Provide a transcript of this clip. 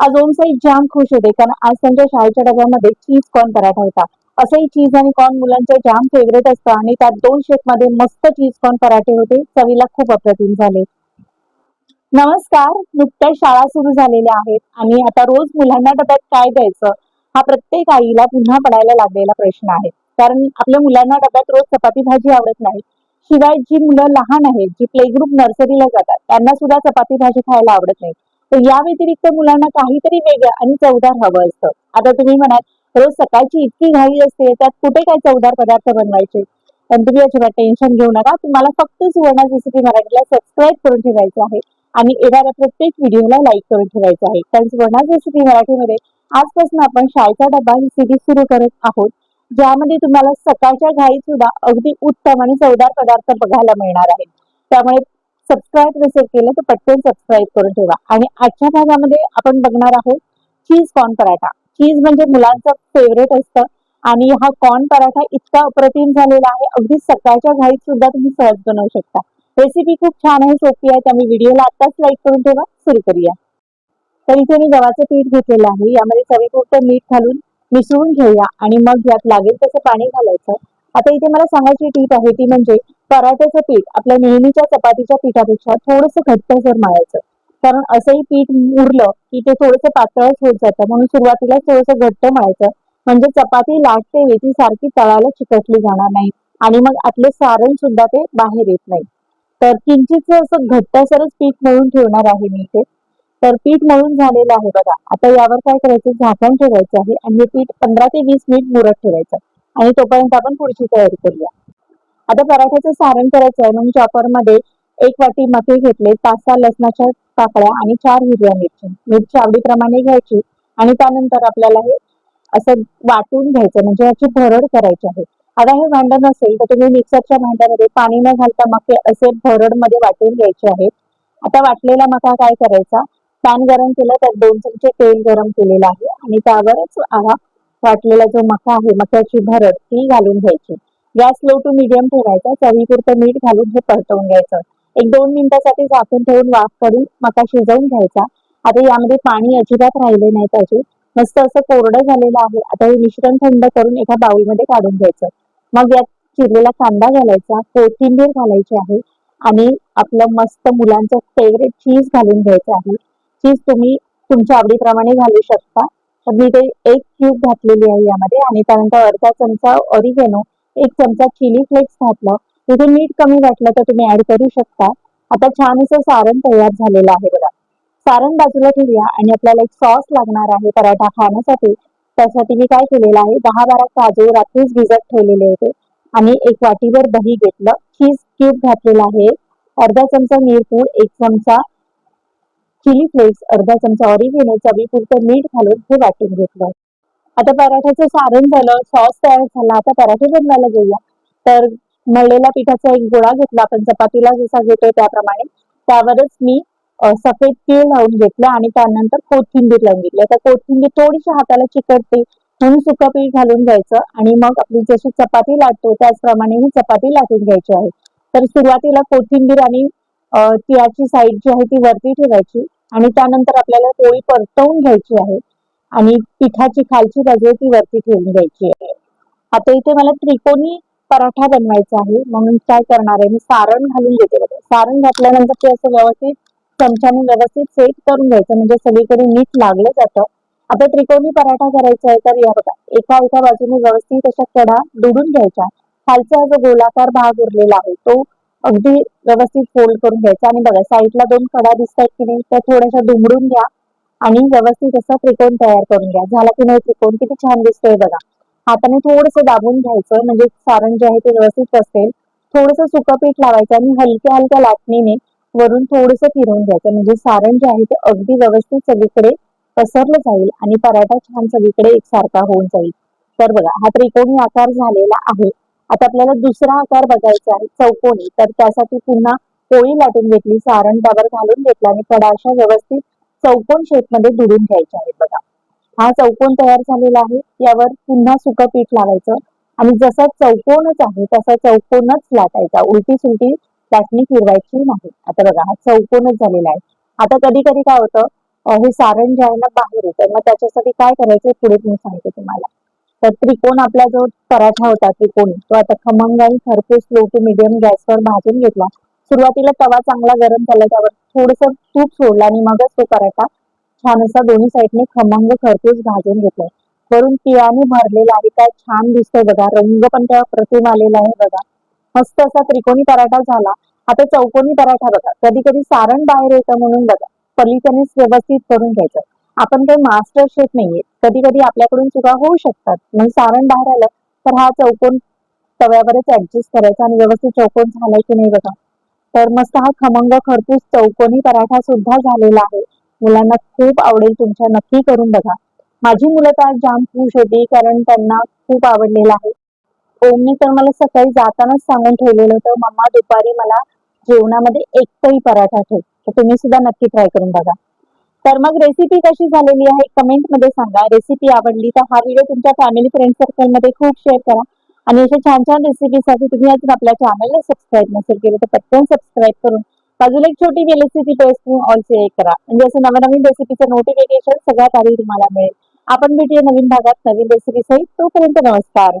आज ओमसाई जाम खुश होते कारण आज त्यांच्या शाळेच्या डब्यामध्ये चीज कॉर्न पराठा होता. असंही चीज आणि कॉर्न मुलांचे जाम फेवरेट असतं आणि त्यात दोन शेपमध्ये मस्त चीज कॉर्न पराठे होते. चवीला खूप अप्रतिम झाले. नमस्कार नुकत्याच शाळा सुरू झालेल्या आहेत आणि आता रोज मुलांना डब्यात काय द्यायचं हा प्रत्येक आईला पुन्हा पडायला लागलेला प्रश्न आहे. कारण आपल्या मुलांना डब्यात रोज चपाती भाजी आवडत नाही. शिवाय जी मुलं लहान आहेत जी प्ले ग्रुप नर्सरीला जातात त्यांना सुद्धा चपाती भाजी खायला आवडत नाही. तर या व्यतिरिक्त मुलांना काहीतरी वेगळं आणि चवदार हवं असतं. आता तुम्ही म्हणाल रोज सकाळची इतकी घाई असते त्यात कुठे काय चवदार पदार्थ बनवायचे? पण तुम्ही अजिबात टेन्शन घेऊ नका. तुम्हाला फक्त सुवर्ण रेसिपी मराठीला सबस्क्राईब करून ठेवायचं आहे आणि येणाऱ्या प्रत्येक व्हिडिओला लाईक करून ठेवायचं आहे. कारण सुवर्ण रेसिपी मराठीमध्ये आजपासून आपण शाळेचा डबा ही सिरीज सुरू करत आहोत ज्यामध्ये तुम्हाला सकाळच्या घाईत सुद्धा अगदी उत्तम आणि चवदार पदार्थ बघायला मिळणार आहेत. त्यामुळे सबस्क्राईब नसेल केलं तर पटकन सबस्क्राईब करून ठेवा. आणि आजच्या भागामध्ये आपण बघणार आहोत चीज कॉर्न पराठा. चीज म्हणजे मुलांचं फेवरेट असतं. आणि हा कॉर्न पराठा इतका अप्रतिम झालेला आहे. अगदी सकाळच्या घाईत सुद्धा तुम्ही सहज बनवू शकता. रेसिपी खूप छान आहे सोपी आहे. त्यामुळे व्हिडिओला आताच लाईक करून ठेवा. सुरू करूया. तर इथे मी गव्हाचं पीठ घेतलेलं आहे. यामध्ये चवीपुरतं मीठ घालून मिसळून घेऊया. आणि मग यात लागेल तसं पाणी घालायचं. आता इथे मला सांगायची टीप आहे ती म्हणजे पराठ्याचं पीठ आपल्या नेहमीच्या चपातीच्या पिठापेक्षा थोडंसं घट्टसर मळायचं कारण असंही पीठ मुरलं की ते थोडंसं पातळच होत जातं. म्हणून सुरुवातीला थोडंसं घट्ट मळायचं म्हणजे चपाती लाटते वेळी ती सारखी तळाला चिकटली जाणार नाही. आणि मग आतले सारण सुद्धा ते बाहेर येत नाही. तर किंचित असं घट्टसरच पीठ मळून ठेवणार आहे मी इथे. तर पीठ मळून झालेलं आहे बघा. आता यावर काय करायचं? झाकण ठेवायचं आहे. आणि हे पीठ पंधरा ते वीस मिनिट मुरत ठेवायचं. आणि तोपर्यंत आपण पुढची तयारी करूया. आता पराठ्याचं सारण करायचं आहे. म्हणून चॉपरमध्ये एक वाटी मके घेतले पाच सहा लसणाच्या पाकळ्या आणि चार हिरव्या मिरची मिरची आवडीप्रमाणे घ्यायची आणि त्यानंतर आपल्याला हे असं वाटून घ्यायचं म्हणजे याची भरड करायची आहे. आता हे भांडण नसेल तर तुम्ही मिक्सरच्या भांड्यामध्ये पाणी न घालता मके असे भरडमध्ये वाटून घ्यायचे आहेत. आता वाटलेला मका काय करायचा? पॅन गरम केलं तर दोन चमचे तेल गरम केलेलं आहे आणि त्यावरच हा वाटलेला जो मका आहे मक्याची भरड ती घालून घ्यायची. गॅस लो टू मिडियम ठेवायचा. चवीपुरतं मीठ घालून हे परतवून घ्यायचं. एक दोन मिनिटासाठी झाकून ठेवून वाफ काढून मका शिजवून घ्यायचा. आता यामध्ये पाणी अजिबात राहिले नाही पाहिजे मस्त असं कोरडं झालेलं आहे. आता हे मिश्रण थंड करून एका बाउलमध्ये काढून घ्यायचं. मग यात चिरलेला कांदा घालायचा. कोथिंबीर घालायची आहे. आणि आपलं मस्त मुलांचं फेवरेट चीज घालून घ्यायचं आहे. चीज तुम्ही तुमच्या आवडीप्रमाणे घालू शकता. तर मी ते एक क्यूब घातलेली आहे यामध्ये. आणि त्यानंतर अर्धा चमचा ऑरिगेनो एक चमचा चिली फ्लेक्स घातलं. तिथे मीठ कमी वाटलं तर तुम्ही ऍड करू शकता. आता छान असं सारण तयार झालेलं आहे बघा. सारण बाजूला ठेवूया आणि आपल्याला एक सॉस लागणार आहे पराठा खाण्यासाठी. त्यासाठी मी काय केलेलं आहे दहा बारा काजू रात्रीच भिजत ठेवलेले होते. आणि एक वाटीवर दही घेतलं. चीज क्यूब घातलेला आहे. अर्धा चमचा मिरपूड एक चमचा चिली फ्लेक्स अर्धा चमचा ऑरिगेनो चवीपुरतं मीठ घालून हे वाटून घेतलं. आता पराठ्याचं सारण झालं सॉस तयार झाला आता पराठे बनवायला घेऊया तर मळलेल्या पिठाचा एक गोळा घेतला आपण चपातीला जसा घेतोय त्याप्रमाणे. त्यावरच मी सफेद तीळ लावून घेतलं आणि त्यानंतर कोथिंबीर लावून घेतली. आता कोथिंबीर थोडीशी हाताला चिकटते म्हणून सुकं पीठ घालून घ्यायचं आणि मग आपली जशी चपाती लाटतो त्याचप्रमाणे ही चपाती लाटून घ्यायची आहे. तर सुरुवातीला कोथिंबीर आणि तिळाची साईड जी आहे ती वरती ठेवायची आणि त्यानंतर आपल्याला पोळी परतवून घ्यायची आहे. आणि पिठाची खालची बाजू ती वरती ठेवून घ्यायची आहे. आता इथे मला त्रिकोणी पराठा बनवायचा आहे. म्हणून काय करणार आहे? मी सारण घालून घेते बघा. सारण घातल्यानंतर ते असं व्यवस्थित चमच्याने व्यवस्थित सेट करून घ्यायचं. म्हणजे सगळीकडे नीट लागलं जातं. आता त्रिकोणी पराठा करायचा आहे तर या बघा. एका एका बाजूने व्यवस्थित अशा कडा दुडून घ्यायच्या. खालचा जो गोलाकार भाग उरलेला आहे तो अगदी व्यवस्थित फोल्ड करून घ्यायचा. आणि बघा साईडला दोन कडा दिसत आहेत की नाही त्या थोड्याशा दुमडून घ्या. आणि व्यवस्थित असा त्रिकोण तयार करून घ्या. झाला की नाही त्रिकोण? किती छान दिसतोय बघा. हाताने थोडस दाबून घ्यायचं म्हणजे सारण जे आहे ते व्यवस्थित असेल थोडस सुकं पीठ लावायचं आणि हलक्या हलक्या लाटणीने वरून थोडस फिरवून घ्यायचं. म्हणजे सारण जे आहे ते अगदी व्यवस्थित सगळीकडे पसरलं जाईल आणि पराठा छान सगळीकडे एकसारखा होऊन जाईल. तर बघा हा त्रिकोणी आकार झालेला आहे. आता आपल्याला दुसरा आकार बघायचा आहे चौकोनी तर त्यासाठी पुन्हा पोळी लाटून घेतली सारण त्यावर घालून घेतला आणि कडा अशा व्यवस्थित चौकोन शेपमध्ये दुडून घ्यायच्या आहेत बघा. हा चौकोन तयार झालेला आहे. यावर पुन्हा सुकं पीठ लावायचं. आणि जसा चौकोनच आहे तसा चौकोनच लाटायचा. उलटी सुलटी लाटणी फिरवायची नाही. आता बघा हा चौकोनच झालेला आहे. आता कधी कधी काय होतं हे सारण जे आहे ना बाहेर येतं मग त्याच्यासाठी काय करायचं पुढे मी सांगते तुम्हाला. तर त्रिकोण आपला जो पराठा होता त्रिकोणी तो आता खमंग आणि खरपूस लो टू मिडियम गॅसवर भाजून घेतला. सुरुवातीला तवा चांगला गरम झाला त्यावर थोडस तूप सोडलं आणि मगच तो पराठा छान असा दोन्ही साईडने खमंग खरपूस भाजून घेतलाय. वरून तिळाने भरलेला आहे काय छान दिसतोय बघा रंग पण त्या प्रतिम आलेला आहे बघा. मस्त असा त्रिकोणी पराठा झाला. आता चौकोनी पराठा बघा कधी कधी सारण बाहेर येतं म्हणून बघा पलीकडेच व्यवस्थित करून घ्यायचं. आपण काही मास्टर शेफ नाहीये कधी कधी आपल्याकडून चुका होऊ शकतात. म्हणून सारण बाहेर आलं तर हा चौकोन तव्यावरच ऍडजस्ट करायचा आणि व्यवस्थित चौकोन झालाय की नाही बघा. तर मस्त हा खमंग खरपूस चौकोनी पराठा सुद्धा झालेला आहे. मुलांना खूप आवडेल तुमच्या नक्की करून बघा. माझी मुलं तर जाम खुश होती कारण त्यांना खूप आवडलेलं आहे. ओमने तर मला सकाळी जातानाच सांगून ठेवलेलं होतं मम्मा दुपारी मला जेवणामध्ये एकही पराठा ठेव. तर तुम्ही सुद्धा नक्की ट्राय करून बघा. तर मग रेसिपी कशी झालेली आहे? कमेंटमध्ये सांगा. रेसिपी आवडली तर हा व्हिडिओ तुमच्या फॅमिली फ्रेंड सर्कलमध्ये खूप शेअर करा. आणि अशा छान छान रेसिपीसाठी तुम्ही अजून आपल्या चॅनलला सबस्क्राईब नसेल केलं तर पटकन सबस्क्राईब करून बाजूला एक छोटी रेसिपी पेस्ट करून ऑल सिलेक्ट करा. म्हणजे असं नवनवीन रेसिपीचं नोटिफिकेशन सगळ्यात आधी तुम्हाला मिळेल. आपण भेटूया नवीन भागात नवीन रेसिपी सहित. तोपर्यंत नमस्कार.